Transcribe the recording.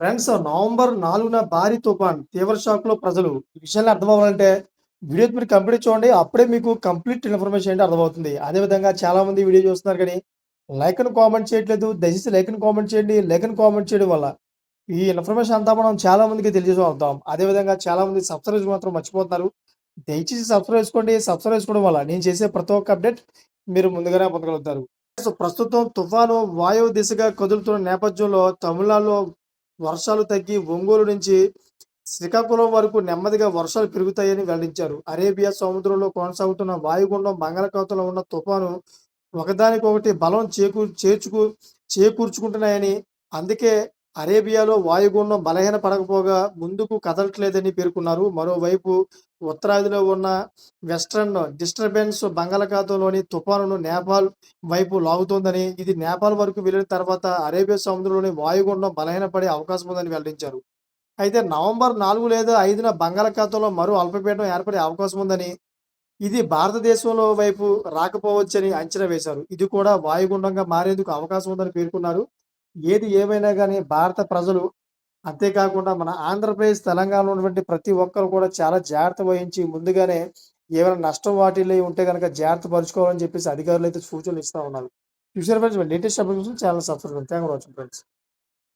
Friends November నాలుగున భారీ తుఫాన్ తీవ్ర షాక్లో ప్రజలు. ఈ విషయాన్ని అర్థమవ్వాలంటే వీడియో మీరు కంప్లీట్ చూడండి అప్పుడే మీకు కంప్లీట్ ఇన్ఫర్మేషన్ ఏంటి అర్థమవుతుంది. అదే విధంగా చాలా మంది వీడియో చూస్తున్నారు కానీ లైక్ అని కామెంట్ చేయట్లేదు దయచేసి లైక్ అని కామెంట్ చేయండి లైక్ అని కామెంట్ చేయడం వల్ల ఈ ఇన్ఫర్మేషన్ అంతా మనం చాలా మందికి తెలియజేద్దాం అదే విధంగా చాలా మంది సబ్స్క్రైబ్ మాత్రం మర్చిపోతున్నారు. దయచేసి సబ్స్క్రైబ్ చేసుకోండి సబ్స్క్రైబ్ చేసుకోవడం వల్ల నేను చేసే ప్రతి ఒక్క అప్డేట్ మీరు ముందుగానే పొందగలుగుతారు. సో ప్రస్తుతం తుఫాను వాయువు దిశగా కదులుతున్న నేపథ్యంలో తమిళనాడులో వర్షాలు తగ్గి ఒంగోలు నుంచి శ్రీకాకుళం వరకు నెమ్మదిగా వర్షాలు పెరుగుతాయని వెల్లడించారు. అరేబియా సముద్రంలో కొనసాగుతున్న వాయుగుండం బంగాళాఖాతంలో ఉన్న తుఫాను ఒకదానికొకటి బలం చేకూ చేర్చుకు చేకూర్చుకుంటున్నాయని అందుకే అరేబియాలో వాయుగుండం బలహీన పడకపోగా ముందుకు కదలట్లేదని పేర్కొన్నారు. మరోవైపు ఉత్తరాదిలో ఉన్న వెస్ట్రన్ డిస్టర్బెన్స్ బంగాళాఖాతంలోని తుఫానును నేపాల్ వైపు లాగుతోందని ఇది నేపాల్ వరకు వెళ్ళిన తర్వాత అరేబియా సముద్రంలోని వాయుగుండం బలహీనపడే అవకాశం ఉందని వెల్లడించారు. అయితే నవంబర్ నాలుగు లేదా ఐదున బంగాళాఖాతంలో మరో అల్పపీఠం ఏర్పడే అవకాశం ఉందని ఇది భారతదేశంలో వైపు రాకపోవచ్చని అంచనా వేశారు. ఇది కూడా వాయుగుండంగా మారేందుకు అవకాశం ఉందని పేర్కొన్నారు. ఏది ఏమైనా కానీ భారత ప్రజలు అంతేకాకుండా మన ఆంధ్రప్రదేశ్ తెలంగాణలో ఉన్నటువంటి ప్రతి ఒక్కరు కూడా చాలా జాగ్రత్త వహించి ముందుగానే ఏమైనా నష్టం వాటిల్లో ఉంటే కనుక జాగ్రత్త పరుచుకోవాలని చెప్పేసి అధికారులు అయితే సూచనలు ఇస్తూ ఉన్నారు. చూసారు friends latest updates channel subscribe thank for watching friends